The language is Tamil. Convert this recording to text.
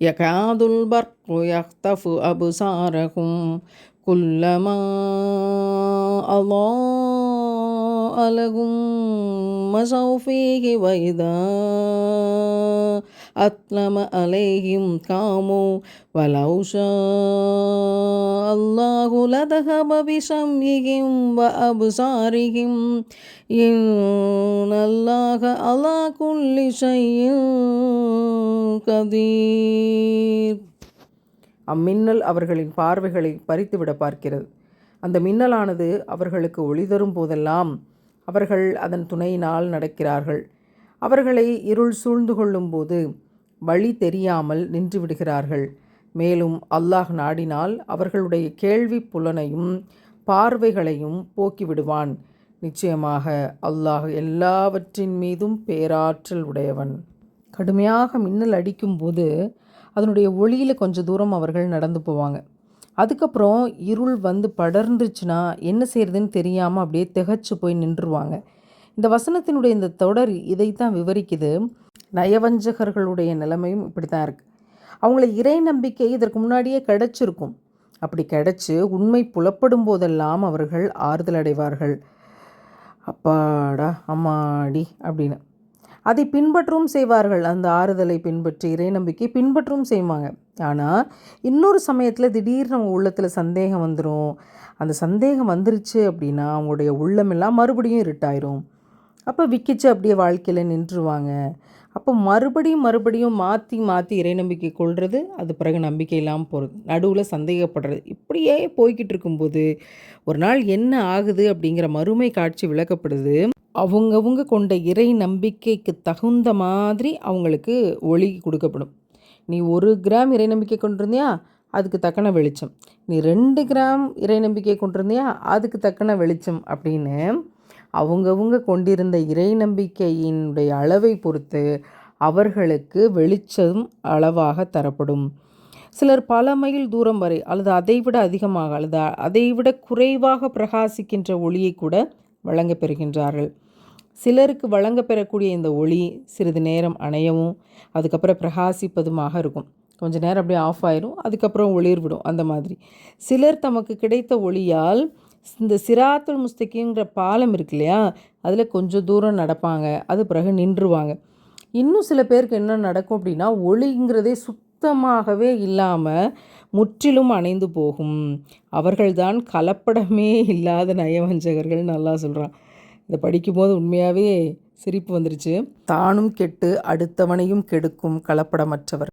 يكاد البرق يخطف أبصارهم كلما أضاء لهم مشوا فيه وإذا أظلم عليهم قاموا ولو شاء الله لذهب بسمعهم وأبصارهم. إن الله على كل شيء கதீர். அம்மின்னல் அவர்களின் பார்வைகளை பறித்துவிட பார்க்கிறது. அந்த மின்னலானது அவர்களுக்கு ஒளி தரும் போதெல்லாம் அவர்கள் அதன் துணையினால் நடக்கிறார்கள். அவர்களை இருள் சூழ்ந்து கொள்ளும்போது வழி தெரியாமல் நின்று விடுகிறார்கள். மேலும் அல்லாஹ் நாடினால் அவர்களுடைய கேள்வி புலனையும் பார்வைகளையும் போக்கிவிடுவான் நிச்சயமாக அல்லாஹ் எல்லாவற்றின் மீதும் பேராற்றல் உடையவன். கடுமையாக மின்னல் அடிக்கும்போது அதனுடைய ஒளியில் கொஞ்சம் தூரம் அவர்கள் நடந்து போவாங்க. அதுக்கப்புறம் இருள் வந்து படர்ந்துச்சுன்னா என்ன செய்யறதுன்னு தெரியாமல் அப்படியே திகச்சு போய் நின்றுருவாங்க. இந்த வசனத்தினுடைய இந்த தொடர் இதைத்தான் விவரிக்குது. நயவஞ்சகர்களுடைய நிலைமையும் இப்படி தான் இருக்குது அவங்கள இறை நம்பிக்கை இதற்கு முன்னாடியே கிடச்சிருக்கும். அப்படி கிடச்சி உண்மை புலப்படும் போதெல்லாம் அவர்கள் ஆறுதல் அடைவார்கள். அப்பாடா அம்மாடி அப்படின்னு. அதை பின்பற்றவும் செய்வார்கள். அந்த ஆறுதலை பின்பற்றி இறை நம்பிக்கை பின்பற்றவும் செய்வாங்க. ஆனால் இன்னொரு சமயத்தில் திடீர்னு அவங்க உள்ளத்தில் சந்தேகம் வந்துடும் அந்த சந்தேகம் வந்துருச்சு அப்படின்னா அவங்களுடைய உள்ளமெல்லாம் மறுபடியும் இருட்டாயிரும். அப்போ விக்கிச்சு அப்படியே வாழ்க்கையில் நின்றுவாங்க அப்போ மறுபடியும் மறுபடியும் மாற்றி மாற்றி இறை நம்பிக்கை கொள்வது அது பிறகு நம்பிக்கை இல்லாமல் போகிறது நடுவில் சந்தேகப்படுறது. இப்படியே போய்கிட்டு இருக்கும்போது ஒரு நாள் என்ன ஆகுது அப்படிங்கிற மறுமை காட்சி விளக்கப்படுது. அவங்கவுங்க கொண்ட இறை நம்பிக்கைக்கு தகுந்த மாதிரி அவங்களுக்கு ஒளி கொடுக்கப்படும். நீ ஒரு கிராம் இறை நம்பிக்கை கொண்டிருந்தியா அதுக்கு தக்கன வெளிச்சம். நீ ரெண்டு கிராம் இறை நம்பிக்கை கொண்டிருந்தியா அதுக்கு தக்கன வெளிச்சம் அப்படின்னு அவங்கவுங்க கொண்டிருந்த இறை நம்பிக்கையினுடைய அளவை பொறுத்து அவர்களுக்கு வெளிச்சம் அளவாக தரப்படும். சிலர் பல மைல் தூரம் வரை அல்லது அதைவிட அதிகமாக அல்லது அதைவிட குறைவாக பிரகாசிக்கின்ற ஒளியை கூட வழங்க பெறுகின்றார்கள். சிலருக்கு வழங்க பெறக்கூடிய இந்த ஒளி சிறிது நேரம் அணையவும் அதுக்கப்புறம் பிரகாசிப்பதுமாக இருக்கும். கொஞ்ச நேரம் அப்படியே ஆஃப் ஆயிரும் அதுக்கப்புறம் ஒளிர் விடும் அந்த மாதிரி. சிலர் தமக்கு கிடைத்த ஒளியால் இந்த சிராத்துல் முஸ்தகிங்கிற பாலம் இருக்கு இல்லையா அதில் கொஞ்சம் தூரம் நடப்பாங்க அது பிறகு நின்றுவாங்க. இன்னும் சில பேருக்கு என்ன நடக்கும் அப்படின்னா ஒளிங்கிறதே சுத்தமாகவே இல்லாமல் முற்றிலும் அணைந்து போகும். அவர்கள்தான் கலப்படமே இல்லாத நயவஞ்சகர்கள் நல்லா சொல்கிறான் இதை படிக்கும்போது உண்மையாகவே சிரிப்பு வந்துருச்சு. தானும் கெட்டு அடுத்தவனையும் கெடுக்கும் கலப்படமற்றவர்.